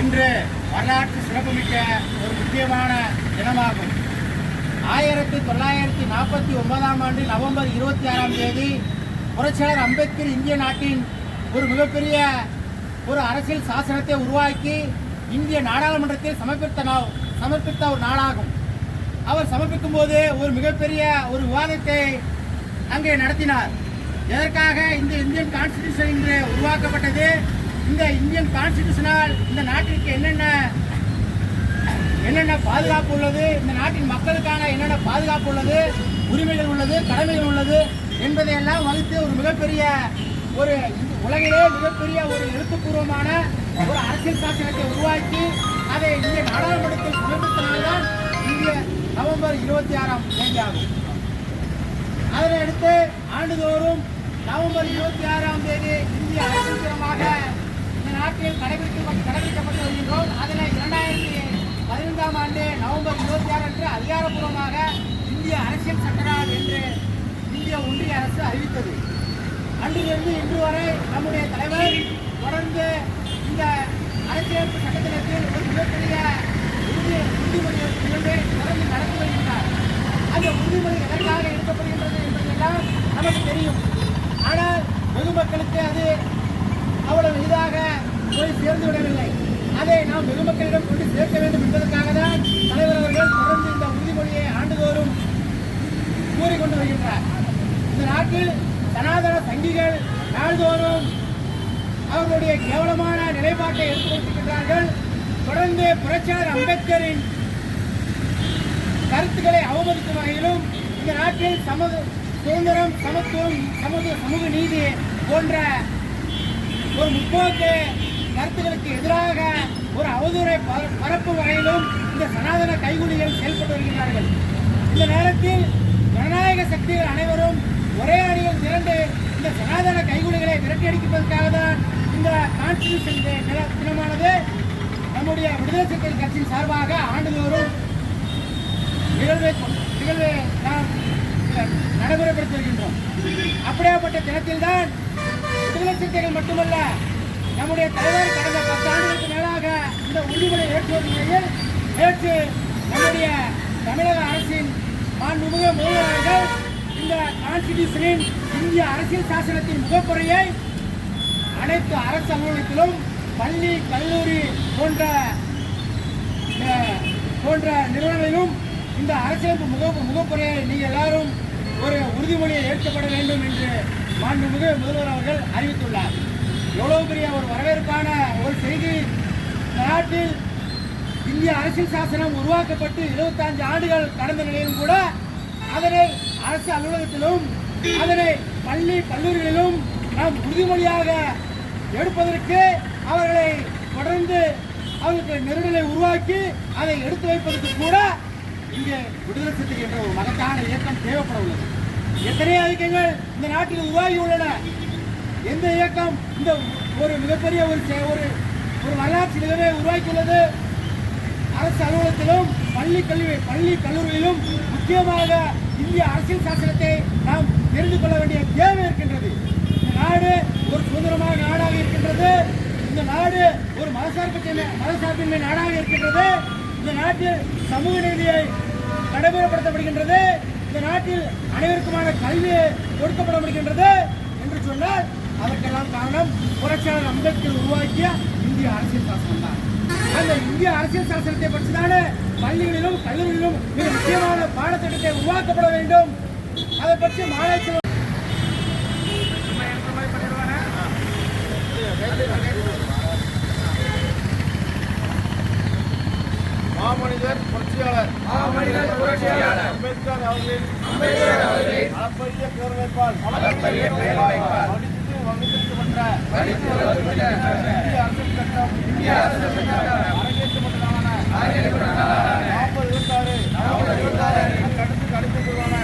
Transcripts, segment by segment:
இன்று வரலாற்று சிறப்புமிக்க ஒரு முக்கியமான தினமாகும். ஆயிரத்தி தொள்ளாயிரத்தி நாற்பத்தி ஒன்பதாம் ஆண்டு நவம்பர் இருபத்தி ஆறாம் தேதி புரட்சியாளர் அம்பேத்கர் இந்திய நாட்டின் ஒரு மிகப்பெரிய ஒரு அரசியல் சாசனத்தை உருவாக்கி இந்திய நாடாளுமன்றத்தில் சமர்ப்பித்த சமர்ப்பித்த ஒரு நாளாகும். அவர் சமர்ப்பிக்கும் போது ஒரு மிகப்பெரிய ஒரு விவாதத்தை அங்கே நடத்தினார். எதற்காக இந்த இந்தியன் கான்ஸ்டிடியூஷன் இன்று உருவாக்கப்பட்டது? இந்த இந்தியன் கான்ஸ்டிடியூஷனால் இந்த நாட்டிற்கு என்னென்ன என்னென்ன பாதுகாப்பு உள்ளது இந்த நாட்டின் மக்களுக்கான என்னென்ன பாதுகாப்பு உள்ளது உரிமைகள் உள்ளது கடமைகள் உள்ளது என்பதையெல்லாம் வகுத்து ஒரு மிகப்பெரிய ஒரு உலகிலே மிகப்பெரிய ஒரு எழுத்துப்பூர்வமான ஒரு அரசியல் சாசனத்தை உருவாக்கி அதை இந்திய நாடாளுமன்றத்தில் சமர்ப்பித்தனால்தான் இந்திய நவம்பர் இருபத்தி ஆறாம் தேதி ஆகும். அதனை அடுத்து ஆண்டுதோறும் நவம்பர் இருபத்தி ஆறாம் தேதி இந்திய அரசியல் நாட்டில் கடைபிடிக்க கடைபிடிக்கப்பட்டு வருகின்றோம் அதில் இரண்டாயிரத்தி பதினைந்தாம் ஆண்டு நவம்பர் இருபத்தி ஆறு அன்று அதிகாரப்பூர்வமாக இந்திய அரசியல் சட்டநாள் என்று இந்திய ஒன்றிய அரசு அறிவித்தது. அன்றிலிருந்து இன்று வரை நம்முடைய தலைவர் தொடர்ந்து இந்த அரசியலமைப்பு சட்டத்திலிருந்து ஒரு மிகப்பெரிய உறுதி உறுதிமொழி தொடர்ந்து நடத்தி வருகின்றார். அந்த உறுதிமொழி எதற்காக எடுக்கப்படுகின்றது என்பதெல்லாம் நமக்கு தெரியும். ஆனால் பொதுமக்களுக்கு அது அவ்வளவு எளிதாக போய் சேர்ந்து விடவில்லை. அதை நாம் பொதுமக்களிடம் கொண்டு சேர்க்க வேண்டும் என்பதற்காக தான் தலைவர் அவர்கள் தொடர்ந்து இந்த உறுதிமொழியை ஆண்டுதோறும் கூறிக்கொண்டு வருகின்றார். இந்த நாட்டில் சனாதன சங்கிகள் நாள்தோறும் அவர்களுடைய கேவலமான நிலைப்பாட்டை எடுத்துக்கொண்டிருக்கின்றார்கள். தொடர்ந்து புரட்சியாளர் அம்பேத்கரின் கருத்துக்களை அவமதிக்கும் வகையிலும் இந்த நாட்டில் சமூக சுதந்திரம் சமத்துவம் சமூக சமூக நீதி போன்ற ஒரு முற்போக்கு கருத்துகளுக்கு எதிராக ஒரு அவதூறை பர- பரப்பும் வகையிலும் இந்த சனாதன கைகூலிகள் செயல்பட்டு வருகிறார்கள் இந்த நேரத்தில் ஜனநாயக சக்திகள் அனைவரும் ஒரே அணியில் திரண்டு இந்த சனாதன கைகூலிகளை விரட்டியடிப்பதற்காக தான் இந்த கான்ஸ்டியூஷன் தின- தினமானது நம்முடைய விடுதலை சிறுத்தைகள் கட்சியின் சார்பாக ஆண்டுதோறும் நிகழ்வை நிகழ்வை நாம் நடைமுறைப்படுத்தி வருகின்றோம். அப்படியாப்பட்ட தினத்தில் தான் விடுதலை சிறுத்தைகள் மட்டுமல்ல நம்முடைய தலைவர் கடந்த பத்து ஆண்டுகளுக்கு மேலாக இந்த உறுதிமொழி ஏற்றுவது நிலையில் நேற்று நம்முடைய தமிழக அரசின் மாண்புமிகு முதல்வர்கள் இந்த கான்ஸ்டிடியூஷனின் இந்திய அரசியல் சாசனத்தின் முகப்புரையை அனைத்து அரசு அலுவலகத்திலும் பள்ளி கல்லூரி போன்ற போன்ற நிறுவனங்களிலும் இந்த அரசியலமைப்பு முக முகப்புரையை நீங்கள் எல்லாரும் ஒரு உறுதிமொழியை ஏற்கப்பட வேண்டும் என்று மாண்புமிகு முதல்வர் அவர்கள் அறிவித்துள்ளார். எவ்வளவு பெரிய ஒரு வரவேற்பான ஒரு செய்தி. நாட்டில் இந்திய அரசியல் சாசனம் உருவாக்கப்பட்டு 25 ஆண்டுகள் கடந்த நிலையிலும் கூட அதனை அரசு அலுவலகத்திலும் அதனை பள்ளி கல்லூரிகளிலும் நாம் உறுதிமொழியாக எடுப்பதற்கு அவர்களை தொடர்ந்து அவர்களுக்கு நெருடலை உருவாக்கி அதை எடுத்து வைப்பதற்கு கூட இங்கே விடுதலை சிறுத்தை என்ற ஒரு மகத்தான இயக்கம் தேவைப்பட உள்ளது எத்தனையோ அறிக்கைகள் இந்த நாட்டில் உருவாகி உள்ளன. எந்த இயக்கம் இந்த ஒரு மிகப்பெரிய ஒரு ஒரு ஒரு வரலாற்று நிகழ்வை உருவாக்கியுள்ளது. அரசு அலுவலகத்திலும் பள்ளி கல்வி பள்ளி கல்லூரியிலும் முக்கியமாக இந்திய அரசியல் சாசனத்தை நாம் தெரிந்து கொள்ள வேண்டிய தேவை இருக்கின்றது. இந்த நாடு ஒரு சுதந்திரமான நாடாக இருக்கின்றது. இந்த நாடு ஒரு மதசார்பற்ற மதசார்பின்மை நாடாக இருக்கின்றது. இந்த நாட்டில் சமூக நீதியை நடைமுறைப்படுத்தப்படுகின்றது இந்த நாட்டில் அனைவருக்குமான கல்வி கொடுக்கப்படப்படுகின்றது என்று சொன்னால் அதற்கெல்லாம் காரணம் புரட்சியாளர் அம்பேத்கர் உருவாக்கிய இந்திய அரசியல் சாசனம் தான். அந்த இந்திய அரசியல் சாசனத்தை பற்றி தானே பள்ளிகளிலும் கல்லூரிகளிலும் மிக முக்கியமான பாடத்திட்டத்தை உருவாக்கப்பட வேண்டும். அதை பற்றி மாநில மாமனிதர் புரட்சியாளர். மாமனிதர் புரட்சியாளர். அம்பேத்கர் அவர்களின் அம்பேத்கர் அவர்களின் அளப்பரிய பேரவைப்பால் அளப்பரிய பேரவைப்பால் வளர்க்கப்பட்ட இந்திய அரசியல் சட்டம் அரங்கேற்றப்பட்டதான நாற்பது இருபத்தாறு கடுத்து கடுப்புகளான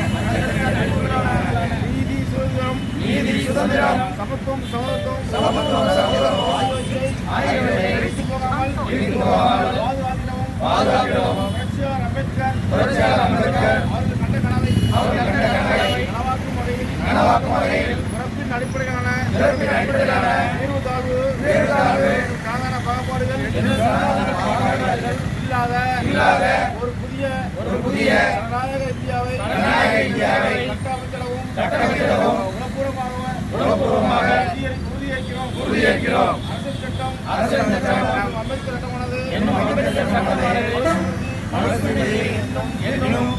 நீதி சுதந்திரம் நீதி சுதந்திரம் சமத்துவம் சமத்துவம் ஆகியவற்றை போகாமல் புரட்சியாளர் அம்பேத்கர் புரட்சியாளர் அம்பேத்கர் சாதாரண பாகுபாடுகள் இல்லாத ஒரு புதிய ஒரு புதிய ஜனநாயக இந்தியாவை ஜனநாயக இந்தியாவை கட்டமைத்திடவும் கட்டமைத்திடவும் உணர்வுபூர்வமாக உணர்வுபூர்வமாக உறுதியேற்கிறோம் உறுதியேற்கிறோம். அரசியல் சட்டம் அரசியல் சட்டம் அம்பேத்கர் சட்டமானது என்னும் அம்பேத்கர் சட்டமானது மனுஸ்மிருதி என்னும்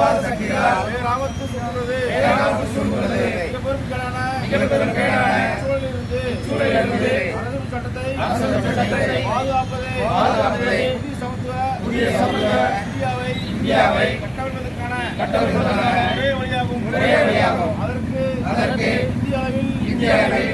பேராபத்து சொல்கிறது பேராபத்து சொல்கிறது. மிக பெரும்பாலான மிக பெரும்பாலான சூழலிருந்து சூழலிருந்து அரசியல் சட்டத்தை அரசியல் சட்டத்தை பாதுகாப்பதே பாதுகாப்பதே புதிய சமத்துவ புதிய சமத்துவ இந்தியாவை இந்தியாவை கட்டமைப்பதற்கான கட்டமைப்பதற்கான ஒரே வழியாகும் ஒரே வழியாகும். அதற்கு அதற்கு இந்தியாவில் இந்தியாவில்